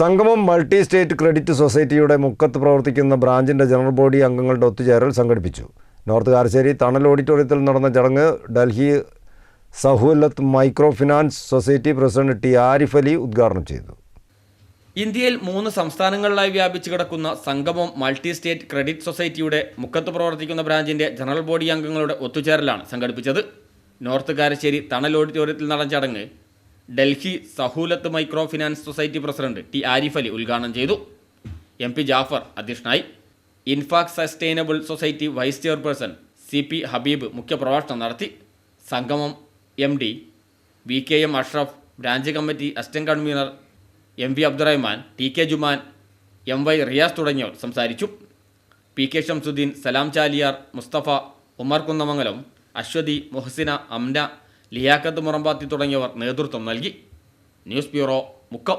സംഗമം multi state credit സൊസൈറ്റിയുടെ മുക്കത്ത് പ്രവർത്തിക്കുന്ന ബ്രാഞ്ചിന്റെ ജനറൽ ബോഡി അംഗങ്ങളുടെ ഒത്തുചേരൽ സംഘടിപ്പിച്ചു. നോർത്ത് കാരശ്ശേരി തണൽ ഓഡിറ്റോറിയത്തിൽ നടന്ന ചടങ്ങ് Delhi Sahulat micro finance society president T Arif Ali ഉദ്ഘാടനം ചെയ്തു. ഇന്ത്യയിൽ മൂന്ന് സംസ്ഥാനങ്ങളിലായി വ്യാപിച്ചു കിടക്കുന്ന സംഗമം മൾട്ടി സ്റ്റേറ്റ് ക്രെഡിറ്റ് സൊസൈറ്റിയുടെ മുക്കത്ത് പ്രവർത്തിക്കുന്ന ബ്രാഞ്ചിന്റെ ജനറൽ ബോഡി അംഗങ്ങളുടെ ഒത്തുചേരലാണ് സംഘടിപ്പിച്ചത്. നോർത്ത് കാരശ്ശേരി തണൽ ഓഡിറ്റോറിയത്തിൽ നടന്ന ചടങ്ങ് Delhi Sahulat micro finance society president T Arif Ali ഉദ്ഘാടനം ചെയ്തു. എം പി ജാഫർ അധ്യക്ഷനായി. Infac sustainable society vice chairperson C P Habib മുഖ്യപ്രഭാഷണം നടത്തി. സംഗമം M D V K M Ashraf branch committee assistant convener M V Abdurahman T K Juman M Y Riyas തുടങ്ങിയവർ സംസാരിച്ചു. P K Shamsuddin Salam Chaliyar Mustafa Umar Kunnamangalam Aswathi Muhsina Amna Liyaqath Murampathi തുടങ്ങിയവർ നേതൃത്വം നൽകി. News bureau Mukkam.